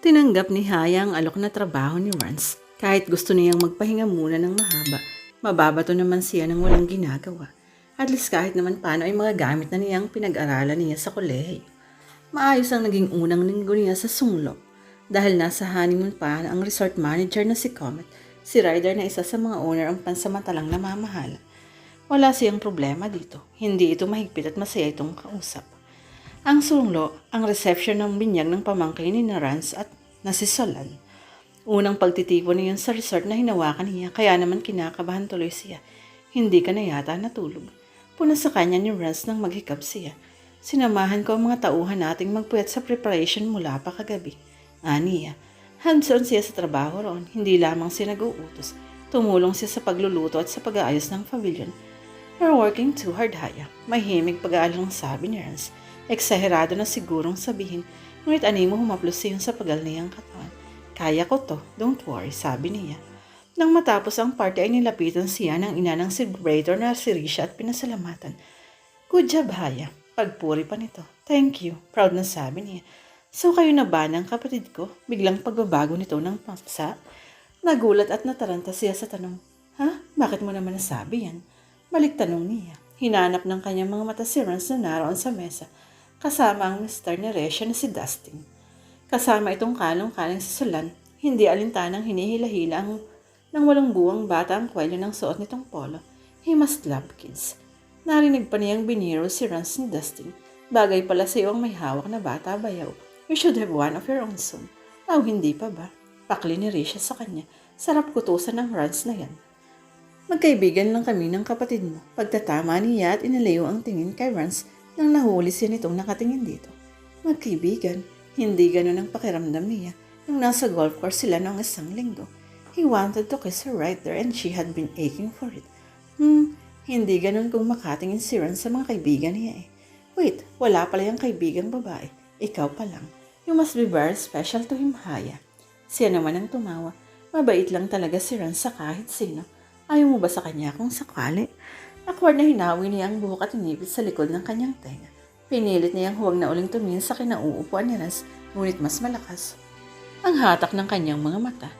Tinanggap ni Haya ang alok na trabaho ni Rance. Kahit gusto niyang magpahinga muna ng mahaba, mababato naman siya ng walang ginagawa. At least kahit naman paano ay mga gamit na niyang pinag-aralan niya sa kolehiyo. Maayos ang naging unang linggo niya sa sunglo. Dahil nasa honeymoon pa ang resort manager na si Comet, si Ryder na isa sa mga owner ang pansamantalang namamahala. Wala siyang problema dito. Hindi ito mahigpit at masaya itong kausap. Ang sunglo, ang reception ng binyag ng pamangkin ni Rance at na si Solan. Unang pagtitipon niya sa resort na hinawakan niya, kaya naman kinakabahan tuloy siya. Hindi ka na yata natulog. Puna sa kanya ni Rance nang maghikap siya. Sinamahan ko ang mga tauhan nating magpuyat sa preparation mula pa kagabi. Aniya, hands-on siya sa trabaho roon, hindi lamang siya nag-uutos. Tumulong siya sa pagluluto at sa pag-aayos ng pavilion. You're working too hard, Haya. Mahimig pag-aalang sabi ni Rance. Eksaherado na sigurong sabihin, ngunit anay mo humaplos siya sa pagal niyang katawan. Kaya ko to, don't worry, sabi niya. Nang matapos ang party ay nilapitan siya ng ina ng celebrator na si Risha at pinasalamatan. Good job, Haya. Pagpuri pa nito. Thank you. Proud na sabi niya. So kayo na ba ng kapatid ko? Biglang pagbabago nito ng paksa? Nagulat at nataranta siya sa tanong. Ha? Bakit mo naman nasabi yan? Balik tanong niya. Hinanap ng kanyang mga mata si Rance na naroon sa mesa. Kasama ang Mr. Neresha na si Dustin. Kasama itong kalong-kaling si Sulan. Hindi alintanang hinihila-hila ang nang walang buwang bata ang kwelyo ng suot nitong polo. He must love kids. Narinig pa niyang biniro si Rance ni Dustin. Bagay pala sa iyo ang may hawak na bata bayaw. You should have one of your own soon. Aw, hindi pa ba? Pakli ni Risha sa kanya. Sarap kutusan ng Rance na yan. Magkaibigan lang kami ng kapatid mo. Pagtatama niya at inalayo ang tingin kay Rance nang nahuli siya nitong nakatingin dito. Magkaibigan, hindi ganun ang pakiramdam niya nung nasa golf course sila noong isang linggo. He wanted to kiss her right there and she had been aching for it. Hmm, hindi ganun kung makatingin si Rance sa mga kaibigan niya eh. Wait, wala pala yung kaibigang babae. Ikaw pa lang. You must be very special to him, Haya. Siya naman ang tumawa. Mabait lang talaga si Rance sa kahit sino. Ayaw mo ba sa kanya kung sakali? Akward na hinawi niya ang buhok at inipit sa likod ng kanyang tenga. Pinilit niyang huwag na uling tumingin sa kinauupuan ni Rance, ngunit mas malakas. Ang hatak ng kanyang mga mata.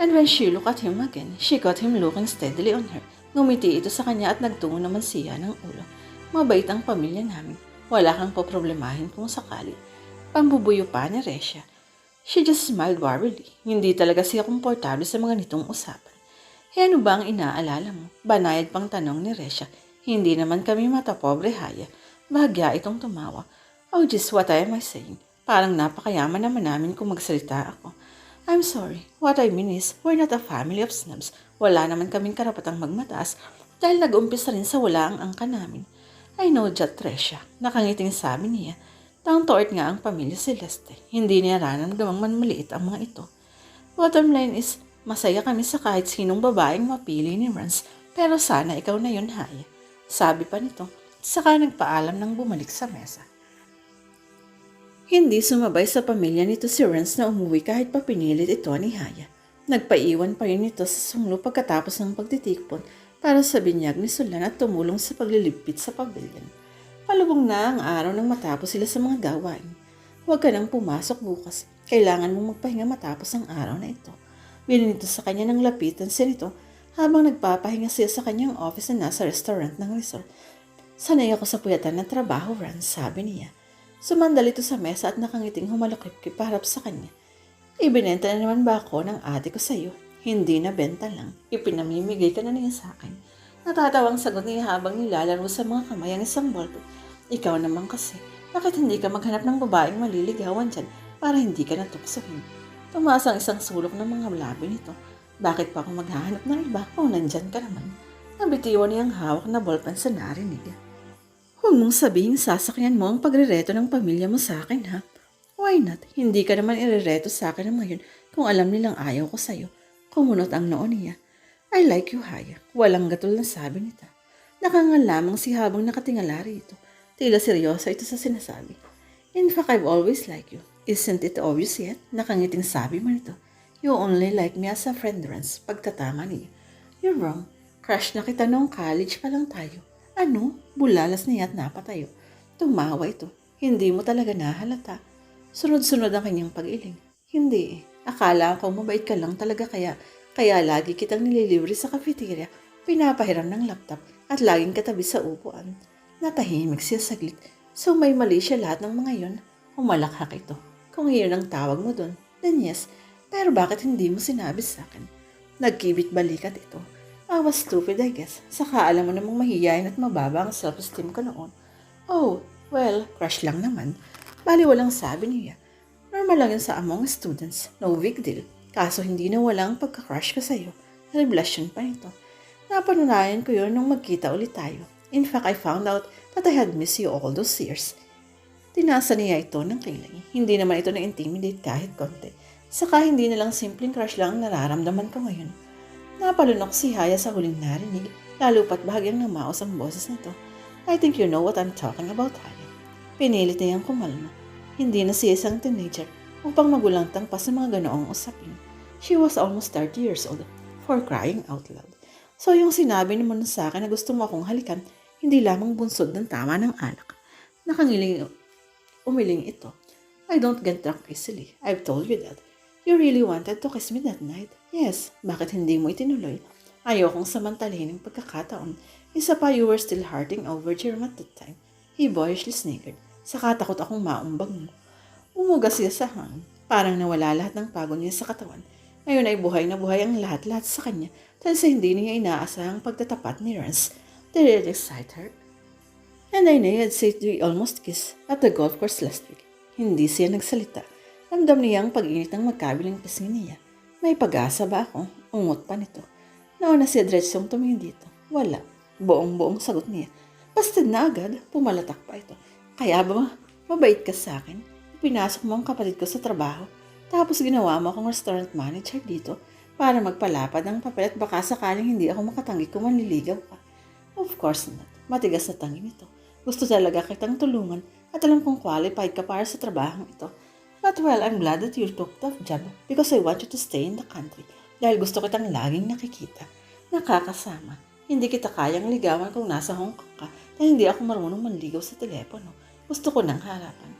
And when she looked at him again, she caught him looking steadily on her. Ngumiti ito sa kanya at nagtungo naman siya ng ulo. Mabait ang pamilya namin. Wala kang poproblemahin kung sakali. Pambubuyo pa ni Resha. She just smiled warmly. Hindi talaga siya komportable sa mga nitong usapan. E ano ba ang inaalala mo? Banayad pang tanong ni Resha. Hindi naman kami mata pobre haya. Bahagya itong tumawa. Oh, just what am I saying? Parang napakayaman naman namin kung magsalita ako. I'm sorry. What I mean is, we're not a family of snobs. Wala naman kaming karapatang magmataas dahil nag-umpisa rin sa wala ang angka namin. I know that, Tresha. Nakangiting sabi niya. Down to earth nga ang pamilya Celeste. Hindi niya nararamdamang man maliit ang mga ito. Bottom line is, masaya kami sa kahit sinong babaeng mapili ni Rance, pero sana ikaw na yun, Haya. Sabi pa nito, saka nagpaalam nang bumalik sa mesa. Hindi sumabay sa pamilya nito si Rance na umuwi kahit pa pinilit ito ni Haya. Nagpaiwan pa rin ito sa sunglo pagkatapos ng pagtitikpon para sa binyag ni Sulan at tumulong sa paglilipit sa pavilion. Palubong na ang araw nang matapos sila sa mga gawain. Huwag ka nang pumasok bukas. Kailangan mong magpahinga matapos ang araw na ito. Bilin nito sa kanya ng lapitan siya nito habang nagpapahinga siya sa kanyang office na nasa restaurant ng resort. Sanay ako sa puyatan ng trabaho, Ran, sabi niya. Sumandal ito sa mesa at nakangiting humalakip harap sa kanya. Ibinenta na naman ba ako ng ate ko sa iyo? Hindi na benta lang. Ipinamimigay ka na niya sa akin. Natatawang sagot niya habang nilalaro sa mga kamay ang isang ballpen. Ikaw naman kasi, bakit hindi ka maghanap ng babaeng maliligawan dyan para hindi ka natuksohin? Tumaas ang isang sulok ng mga labi nito. Bakit pa ako maghahanap ng iba kung nandyan ka naman? Nabitiwan niyang hawak na ballpen sa narinig. Huwag mong sabihin sasakyan mo ang pagrereto ng pamilya mo sa akin, ha? Why not? Hindi ka naman irereto sa akin ng ngayon kung alam nilang ayaw ko sa'yo. Kumunot ang noon niya. I like you, Haya. Walang gatol na sabi nita. Nakangal lamang si habang nakatingala rito. Tila seryoso ito sa sinasabi. In fact, I've always liked you. Isn't it obvious yet? Nakangiting sabi mo nito. You only like me as a friend, Rance. Pagtatama niya. You're wrong. Crush na kita noong college pa lang tayo. Ano? Bulalas niya at napatayo. Tumawa ito. Hindi mo talaga nahalata. Sunod-sunod ang kanyang pag-iling. Hindi. Akala ko mabait ka lang talaga kaya. Kaya lagi kitang nililibre sa cafeteria, pinapahiram ng laptop at laging katabi sa upuan. Natahimik siya saglit. So may mali siya lahat ng mga yon. Umalakhak ito. Kung iyon ang tawag mo doon, then yes. Pero bakit hindi mo sinabi sa akin? Nagkibit balikat ito. I was stupid, I guess. Saka alam mo namang mahihayin at mababa ang self-esteem ko noon. Oh, well, crush lang naman. Bali walang sabi niya. Normal lang yun sa among students. No big deal. Kaso hindi na walang pagka-crush ko sa'yo. Revelation pa nito. Napanunayan ko yun nung magkita ulit tayo. In fact, I found out that I had missed you all those years. Tinasa niya ito ng kilay. Hindi naman ito na-intimidate kahit konti. Saka hindi na lang simpleng crush lang ang nararamdaman ko ngayon. Napalunok si Haya sa huling narinig, lalo pat bahagyang namaos ang boses nito. I think you know what I'm talking about, Haya. Pinilit niyang kumalma. Hindi na siya isang teenager upang magulantang pa sa mga ganoong usapin. She was almost 30 years old, for crying out loud. So yung sinabi naman sa akin na gusto mo akong halikan, hindi lamang bunsod ng tama ng anak. Nakangiling umiling ito. I don't get drunk easily. I've told you that. You really wanted to kiss me that night. Yes, bakit hindi mo itinuloy? Ayokong samantalahin ng pagkakataon. Isa pa, you were still hearting over Jerome at that time. He boyishly snickered. Saka takot akong maumbag mo. Umugas siya sa hangin. Parang nawala lahat ng pagod niya sa katawan. Ngayon ay buhay na buhay ang lahat-lahat sa kanya dahil sa hindi niya inaasahang pagtatapat ni Rance. Did it excite her? And I had said we almost kissed at the golf course last week. Hindi siya nagsalita. Ramdam niya ang pag-init ng magkabilang pisngi niya. May pag-asa ba ako? Ungot pa nito. Nauna si Dretsyong tumingin dito. Wala. Buong-buong sagot niya. Bastid na agad, pumalatak pa ito. Kaya ba, mabait ka sa akin? Pinasok mo ang kapatid ko sa trabaho. Tapos ginawa mo akong restaurant manager dito para magpalapad ng papel at baka sakaling hindi ako makatanggi kung manliligaw ka. Of course not. Matigas na tangi nito. Gusto talaga kitang tulungan at alam kong qualified ka para sa trabahong ito. But well, I'm glad that you took that job because I want you to stay in the country dahil gusto kitang laging nakikita. Nakakasama. Hindi kita kayang ligawan kung nasa Hong Kong ka dahil hindi ako marunong manligaw sa telepono. Gusto ko ng harapan.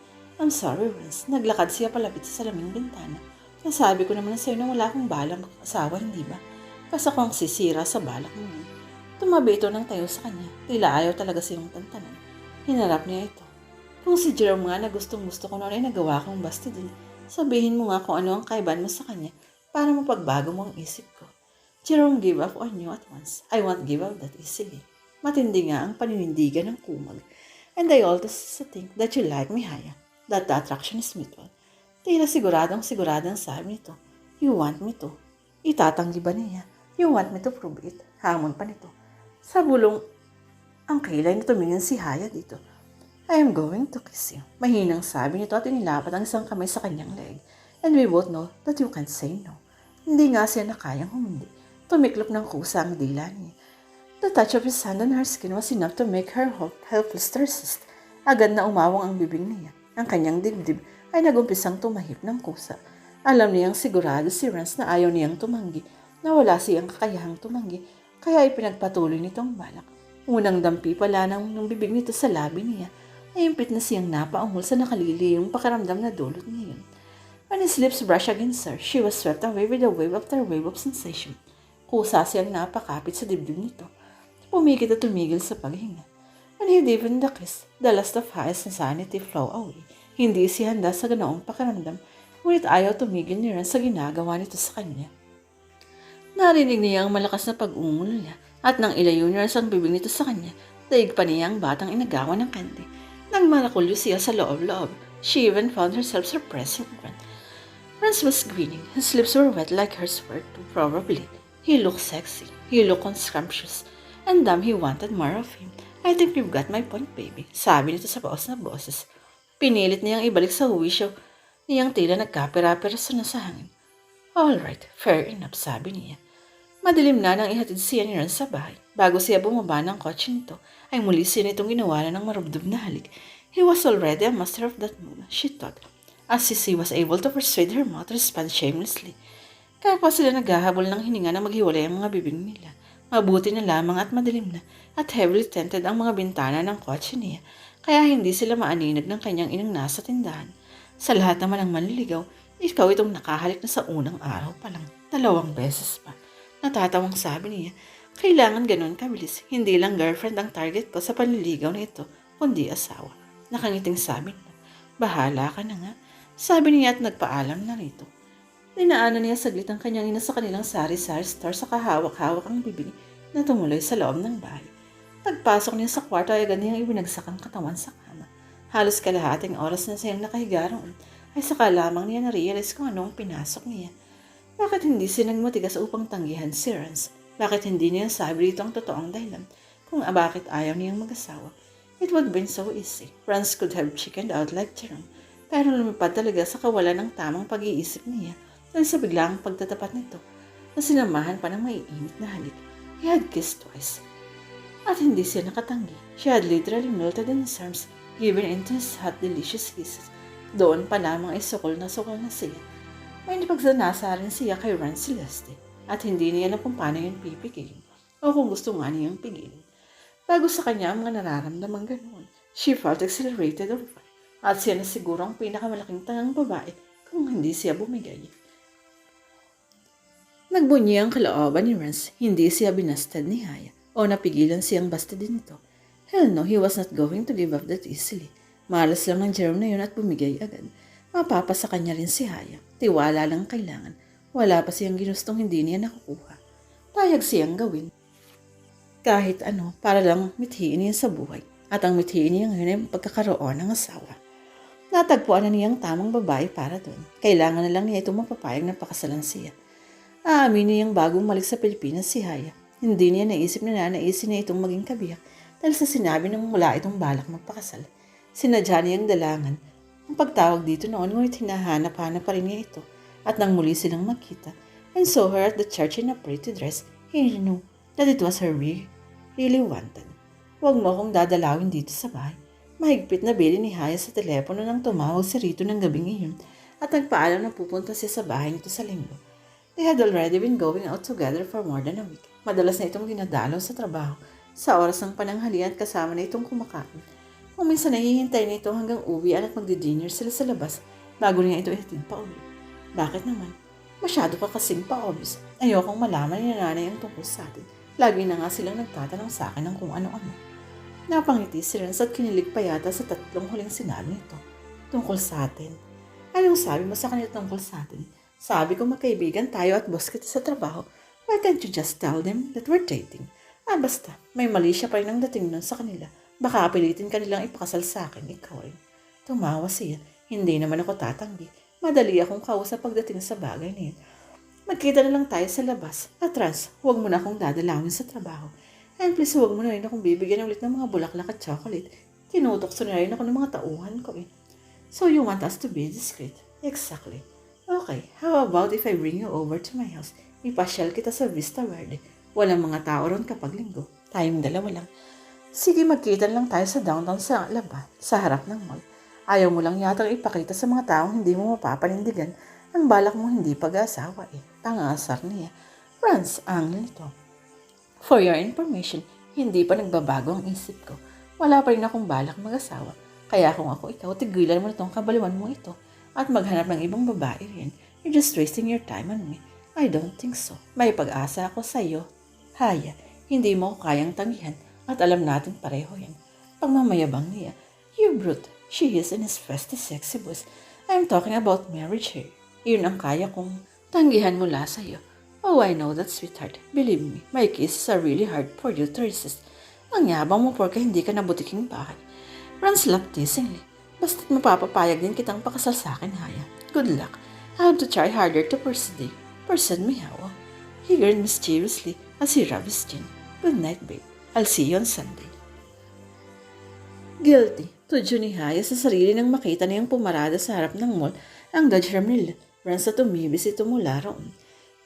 I'm sorry, Rance. Naglakad siya palapit sa salaming bintana. Nasabi ko naman sa'yo na wala akong balang asawa, hindi ba? Basta kung sisira sa balak mo. Tumabi ito ng tayo sa kanya. Tila ayaw talaga siyang tantanan. Hinarap niya ito. Kung si Jerome nga na gustong gusto ko noon ay nagawa kong basta din, sabihin mo nga kung ano ang kaiban mo sa kanya para mapagbago mo ang isip ko. Jerome gave up on you at once. I won't give up that easily. Matindi nga ang paninindigan ng kumag. And I also think that you like me, Haya. That the attraction is mutual. Tila siguradong siguradang sabi nito. You want me to. Itatanggi ba niya? You want me to prove it? Hamon pa nito. Sa bulong, ang kilay na tumingin si Haya dito. I am going to kiss you. Mahinang sabi nito at inilapat ang isang kamay sa kanyang leg. And we both know that you can't say no. Hindi nga siya na kayang humindi. Tumiklop ng kusa ang dila niya. The touch of his hand on her skin was enough to make her helpless resist. Agad na umawang ang bibig niya. Ang kanyang dibdib ay nagumpisang tumahip ng kusa. Alam niyang sigurado si Rance na ayaw niyang tumanggi, na wala siyang kakayahang tumanggi, kaya ipinagpatuloy nitong balak. Unang dampi pala ng, ng bibig nito sa labi niya, ay na siyang napaungol sa nakaliliyong pakaramdam na dulot niya yun. When his lips brushed against her, she was swept away with a wave after wave of sensation. Kusa siyang napakapit sa dibdib nito. Pumikit at tumigil sa paghinga. When he deepened the kiss, the lust of highs and sanity flow away. Hindi siya handa sa ganoong pakiramdam, ngunit ayaw tumigil ni Ren sa ginagawa nito sa kanya. Narinig niya ang malakas na pag-ungol niya at nang ilayo niya ang bibig nito sa kanya, daig pa niya ang batang inagawa ng kandi. Nang malakulyo siya sa loob-loob, she even found herself surprising Ren. Rance was grinning. His lips were wet like hers were too, probably. He looked sexy. He looked unscrumptious. And damn, he wanted more of him. I think you've got my point, baby. Sabi nito sa baos na boses. Pinilit niyang ibalik sa huwisyo niyang tila nagkapira-piraso na sa hangin. Alright, fair enough, sabi niya. Madilim na nang ihatid siya ni Ron sa bahay. Bago siya bumaba ng kotse nito, ay muli siya nitong ginawa na ng marubdob na halik. He was already a master of that move, she thought, as she was able to persuade her mouth to respond shamelessly. Kaya pa sila naghahabol ng hininga na maghiwalay ang mga bibig nila. Mabuti na lamang at madilim na at heavily tinted ang mga bintana ng kotse niya, kaya hindi sila maaninag ng kanyang inang nasa tindahan. Sa lahat naman ng manliligaw, Ikaw itong nakahalik na sa unang araw pa lang. Dalawang beses pa. Natatawang sabi niya, kailangan ganun kabilis. Hindi lang girlfriend ang target ko sa panliligaw na ito, kundi asawa. Nakangiting sabi niya, bahala ka na nga. Sabi niya at nagpaalam na rito. Dinaanan niya saglit ang kanyang ina sa kanilang sari-sari store sa kahawak-hawak ang bibig na tumuloy sa loob ng bahay. Pagpasok niya sa kwarto ay agad niyang ibinagsak ang katawan sa kama. Halos kalahating oras na siyang nakahiga roon ay saka lamang niya na-realize kung anong pinasok niya. Bakit hindi siya nagmatigas upang tanggihan si Rance? Bakit hindi niya sabi dito ang totoong dahilan kung ah, bakit ayaw niyang mag-asawa? It would been so easy. Rance could have chickened out like Jerome. Pero lumipad talaga sa kawalan ng tamang pag-iisip niya dahil sa biglang pagtatapat nito na sinamahan pa ng maiinit na halik. He had kissed twice. At hindi siya nakatanggi. She had literally melted in his arms, given into his hot, delicious kisses. Doon pa lamang ay sukol na sukol na siya. May napagsanasa rin siya kay Ron Celeste at hindi niya na kung paano yun pipigilin o kung gusto nga niyang pigilin. Bago sa kanya ang mga nararamdaman ganoon, she felt exhilarated of at siya na siguro ang pinakamalaking tangang babae kung hindi siya bumigay. Nagbunyi ang kalooban ni Rance, hindi siya binastad ni Haya o napigilan siyang bastidin ito. Hell no, he was not going to give up that easily. Malas lang ng Jerome na yun at bumigay agad. Mapapa sa kanya rin si Haya. Tiwala lang kailangan. Wala pa siyang ginustong hindi niya nakukuha. Payag siyang gawin. Kahit ano, para lang mithiin niya sa buhay. At ang mithiin niya ngayon ay ang pagkakaroon ng asawa. Natagpuan na niyang tamang babae para doon. Kailangan na lang niya itong mapapayag na pakasalan siya. Aamin niyang bagong malik sa Pilipinas si Haya. Hindi niya naisip na nanaisin niya itong maging kabiyak dahil sa sinabi ng mula itong balak magpakasal. Sinadya niyang dalangan ang pagtawag dito noon ngunit hinahanap-hanap pa rin niya ito at nang muli silang magkita and saw her at the church in a pretty dress, he knew that it was her re- really wanted. Huwag mo akong dadalawin dito sa bahay. Mahigpit na bili ni Haya sa telepono nang tumawag si Rito ng gabing iyon at nagpaalam na pupunta siya sa bahay nito sa linggo. They had already been going out together for more than a week. Madalas na itong dinadalaw sa trabaho sa oras ng pananghalian at kasama na itong kumakain. Kung minsan nahihintay na ito hanggang uwian at magdi-dinner sila sa labas bago niya ito ihatid pa uwi. Bakit naman? Masyado ka kasing pa-obvious. Ayokong malaman ni nanay ang tungkol sa atin. Lagi na nga silang nagtatanong sa akin ng kung ano-ano. Napangiti si Renz at kinilig pa yata sa tatlong huling sinabi nito. Tungkol sa atin. Anong sabi mo sa kanila tungkol sa atin? Sabi ko magkaibigan tayo at boss kita sa trabaho. Why can't you just tell them that we're dating? Ah, basta. May mali siya pa rin ang dating nun sa kanila. Baka pilitin ka nilang ipakasal sa akin, ikaw rin. Tumawa siya. Hindi naman ako tatanggi. Madali akong kausap pagdating sa bagay na yun. Magkita na lang tayo sa labas. At Rans, huwag mo na akong dadalawin sa trabaho. And please, huwag mo na rin akong bibigyan ulit ng mga bulaklak at chocolate. Tinutokso na rin ako ng mga tauhan ko eh. So you want us to be discreet? Exactly. Okay, how about if I bring you over to my house? Ipasyal kita sa Vista Verde. Walang mga tao ron kapag linggo. Tayong dalawa lang. Sige, magkita lang tayo sa downtown sa laba, sa harap ng mall. Ayaw mo lang yata ipakita sa mga taong hindi mo mapapanindigan ang balak mo hindi pag-asawa eh. Pangasar niya. Rance, ang nito. For your information, hindi pa nagbabago ang isip ko. Wala pa rin akong balak mag-asawa. Kaya kung ako ikaw, tigilan mo na itong kabaliwan mo ito at maghanap ng ibang babae rin. You're just wasting your time on me. I don't think so. May pag-asa ako sa iyo. Haya, hindi mo kayang tanggihan at alam natin pareho yan. Pagmamayabang niya, you brute. She is in his festy sexy voice. I'm talking about marriage here. Yun ang kaya kong tanggihan mula sa iyo. Oh, I know that, sweetheart. Believe me, my kisses are really hard for you to resist. Ang yabang mo porka hindi ka nabutiking bahay. Rance laughed teasingly. Basta't mapapapayag din kitang pakasal sa akin, Haya. Good luck. I have to try harder to pursue Person me how. He grinned mischievously as he rubbed his chin. Good night, babe. I'll see you on Sunday. Guilty. Tudyo ni Haya sa sarili nang makita niyang pumarada sa harap ng mall ang Dodge Ram nila. Rance at tumibis ito mula roon.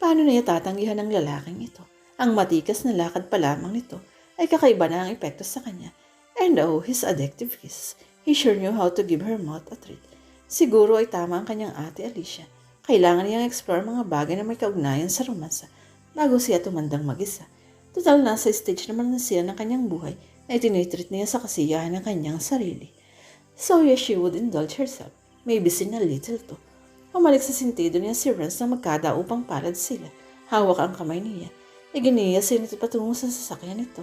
Paano niya tatanggihan ng lalaking ito? Ang matikas na lakad pa lamang nito ay kakaiba na ang epekto sa kanya. And oh, his addictive kiss. He sure knew how to give her mouth a treat. Siguro ay tama ang kanyang ate Alicia. Kailangan niyang explore mga bagay na may kaugnayan sa romansa bago siya tumandang mag-isa. Total nasa stage naman na siya ng kanyang buhay na itinitreat niya sa kasiyahan ng kanyang sarili. So yes, she would indulge herself. Maybe sin a little too. Pumalik sa sintido niya si Renz na magkadaupang palad sila. Hawak ang kamay niya. Iginiya sinito patungo sa sasakyan nito.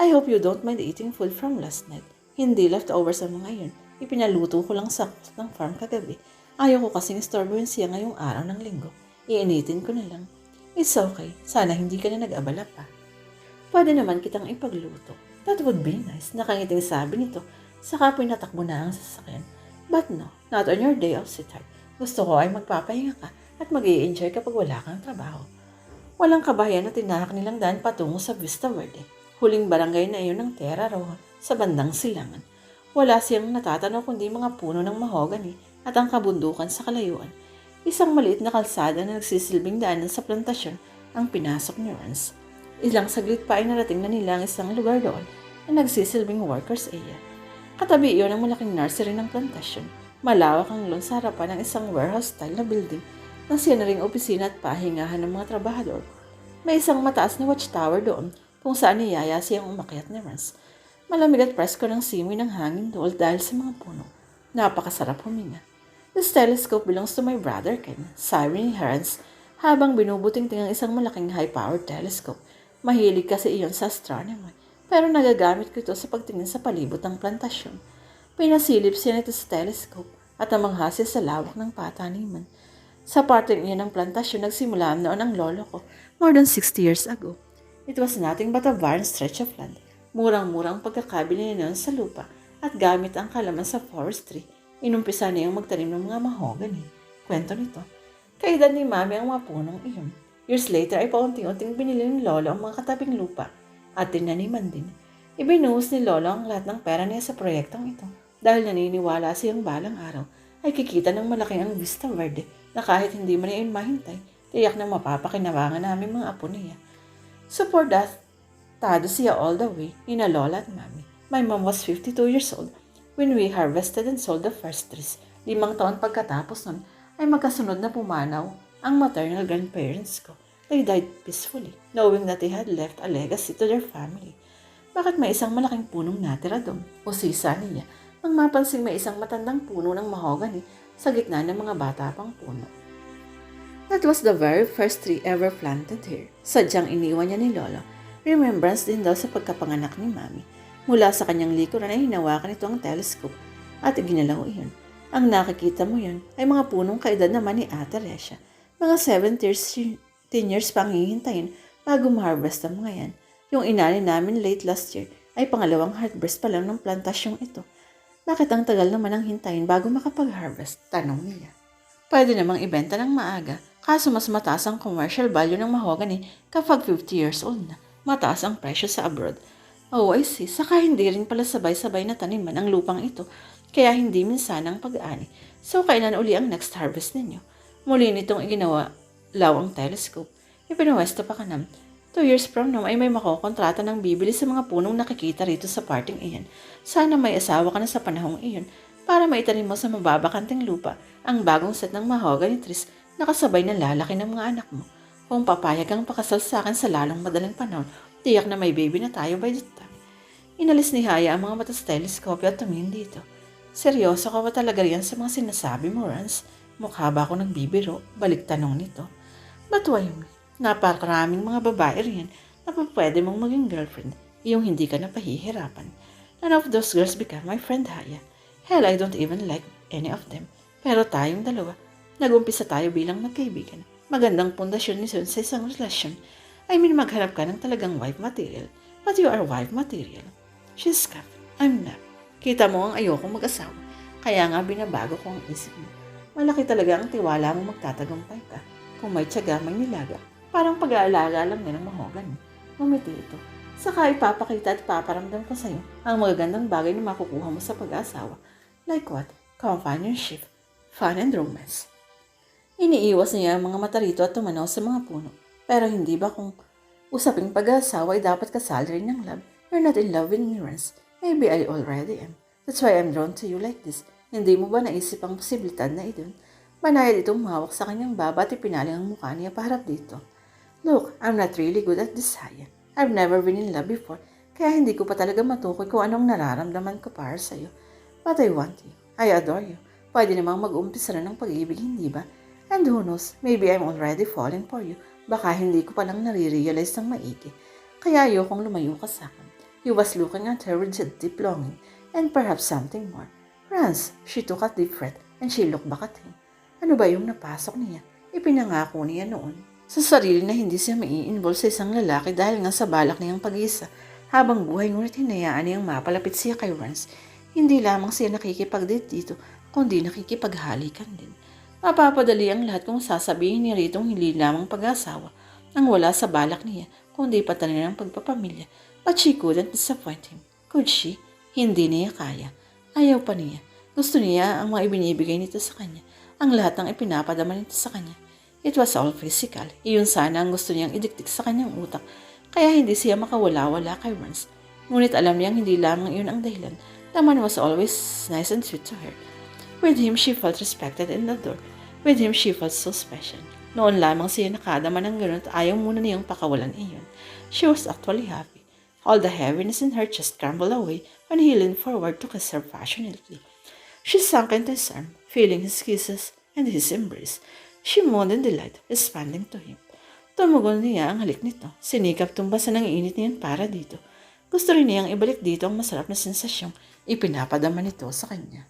I hope you don't mind eating food from last night. Hindi leftover sa mga yun. Ipinaluto ko lang sa ng farm kagabi. Ayaw ko kasing istorbohin siya ngayong araw ng linggo. Iinitin ko na lang. It's okay. Sana hindi ka na nag-abala pa. Pwede naman kitang ipagluto. That would be nice. Nakangiting sabi nito. Saka pinatakbo na ang sasakyan. But no, not on your day off, sweetheart. Gusto ko ay magpapahinga ka at mag enjoy kapag wala kang trabaho. Walang kabayan na tinahak nilang daan patungo sa Vista Verde. Huling barangay na iyon ng Terra Roja sa bandang silangan. Wala siyang natatanaw kundi mga puno ng mahogany at ang kabundukan sa kalayuan. Isang maliit na kalsada na nagsisilbing daanan sa plantasyon ang pinasok ni Rance. Ilang saglit pa ay narating na nila ang isang lugar doon na nagsisilbing workers area. Katabi iyon ang malaking nursery ng plantasyon. Malawak ang lawn sa harapan ng isang warehouse-style na building na siya na ring opisina at pahingahan ng mga trabahador. May isang mataas na watchtower doon kung saan niyaya siyang umakyat ni Rance. Malamig at presko ng simoy ng hangin doon dahil sa mga puno. Napakasarap huminga. This telescope belongs to my brother Ken, sabi ni Rance habang binubuting-ting ang isang malaking high-powered telescope. Mahilig kasi iyon sa astronomy, pero nagagamit ko ito sa pagtingin sa palibot ng plantasyon. Pinasilip siya nito sa telescope at namangha siya sa lawak ng pataniman. Sa parting iyon ng plantasyon, nagsimula noon ang lolo ko more than 60 years ago. It was nothing but a barren stretch of land. Murang-murang pagkakabili niya noon sa lupa at gamit ang kalaman sa forestry. Inumpisa niyang magtanim ng mga mahogany. Kwento nito. Kaedad ni mami ang mga punong iyon. Years later ay paunting-unting binili ni Lolo ang mga katabing lupa at tinaniman din. Ibinuhos ni Lolo ang lahat ng pera niya sa proyektong ito dahil naniniwala siyang balang araw ay kikita ng malaking ang Vista Verde na kahit hindi man iyon mahintay, tiyak na mapapakinabangan namin mga apo niya. For that, tado siya all the way, ina Lola at Mami. My mom was 52 years old when we harvested and sold the first trees. Limang taon pagkatapos nun, ay magkasunod na pumanaw ang maternal grandparents ko. They died peacefully, knowing that they had left a legacy to their family. Bakit may isang malaking punong natira doon? O sisa niya, nang mapansing may isang matandang puno ng mahogany sa gitna ng mga bata pang puno. That was the very first tree ever planted here. Sadyang iniwan niya ni Lolo. Remembrance din daw sa pagkapanganak ni Mami. Mula sa kanyang likuran ay hinawakan ito ang telescope at ginalaw iyon. Ang nakikita mo yun ay mga punong kaedad naman ni Ate Resha. Mga 7 years, 10 years pang hihintayin bago ma-harvest ang mga yan. Yung inani namin late last year ay pangalawang harvest pa lang ng plantasyong ito. Bakit ang tagal naman ang hintayin bago makapag-harvest? Tanong niya. Pwede namang ibenta ng maaga, kaso mas mataas ang commercial value ng mahogany kapag 50 years old na. Mataas ang presyo sa abroad. Oh, I see. Saka hindi rin pala sabay-sabay na taniman ang lupang ito, kaya hindi minsan ang pag-ani. So, kailan uli ang next harvest ninyo? Muli nitong iginawa law ang telescope. Ipinwesto pa kanam. Two years from now ay may makokontrata ng bibili sa mga punong nakikita rito sa parting iyan. Sana may asawa ka na sa panahong iyon para maitanim mo sa mababakanting lupa ang bagong set ng mahogany trees na kasabay na lalaki ng mga anak mo. Kung papayag kang pakasal sa akin sa lalong madaling panahon, tiyak na may baby na tayo by that time. Inalis ni Haya ang mga mata sa telescope at tumingin dito. Seryoso ka ba talaga riyan sa mga sinasabi mo, Rance? Mukha ba ako nagbibiro? Balik tanong nito. But why me? Napakaraming mga babae riyan na pwede mong maging girlfriend, yung hindi ka na pahihirapan. None of those girls become my friend, Haya. Hell, I don't even like any of them. Pero tayong dalawa, nag-umpisa tayo bilang magkaibigan. Magandang pundasyon ni Sun sa isang relasyon. I mean, maghanap ka ng talagang wife material. But you are wife material. She's scuffed. I'm not. Kita mo ang ayokong mag-asawa. Kaya nga binabago ko ang isip mo. Malaki talaga ang tiwala mo magtatagumpay ka. Kung may tiyaga, may nilaga. Parang pag-aalaga lang din ang mahogan. Ngumiti ito. Saka ipapakita at paparamdam ko sa'yo ang magagandang bagay na makukuha mo sa pag-asawa. Like what? Companionship, fun and romance. Iniiwas niya ang mga mata rito at tumanaw sa mga puno. Pero hindi ba kung usaping pag-asawa ay dapat kasal rin ng love? You're not in love with me, Rance. Maybe I already am. That's why I'm drawn to you like this. Hindi mo ba naisip ang posibilidad na idun? Banayad itong mahawak sa kanyang baba at ipinaling ang mukha niya paharap dito. Look, I'm not really good at this. I've never been in love before, kaya hindi ko pa talaga matukoy kung anong nararamdaman ko para sa'yo. But I want you. I adore you. Pwede namang mag-umpisa na ng pag-ibig, hindi ba? And who knows, maybe I'm already falling for you. Baka hindi ko palang nare-realize ng maigi. Kaya ayokong lumayo ka sa akin. He was looking at her with deep longing and perhaps something more. Franz, she took a deep breath and she looked back at him. Ano ba yung napasok niya? Ipinangako niya noon. Sa sarili na hindi siya mai-involve sa isang lalaki dahil nga sa balak niyang pag-isa. Habang buhay ngunit hinayaan niyang mapalapit siya kay Rance. Hindi lamang siya nakikipag-date dito, kundi nakikipaghalikan din. Mapapadali ang lahat kung sasabihin ni Ritong hindi lamang pag-asawa ang wala sa balak niya, kundi patanin ng pagpapamilya. But she couldn't disappoint him. Could she? Hindi niya kaya. Ayaw pa niya. Gusto niya ang mga ibinibigay nito sa kanya. Ang lahat ng ipinapadama nito sa kanya. It was all physical. Iyon sana ang gusto niyang idiktik sa kanyang utak. Kaya hindi siya makawala-wala kay Rance. Ngunit alam niyang hindi lamang iyon ang dahilan. The man was always nice and sweet to her. With him, she felt respected and adored. With him, she felt so special. Noon lamang siya nakadama ng ganun at ayaw muna niyang pakawalan iyon. She was actually happy. All the heaviness in her just crumbled away when he leaned forward to kiss her passionately. She sank into his arm, feeling his kisses and his embrace. She moaned in delight, responding to him. Tumugon niya ang halik nito. Sinikap tumbasan ng init niyan para dito. Gusto rin niyang ibalik dito ang masarap na sensasyong ipinapadama nito sa kanya.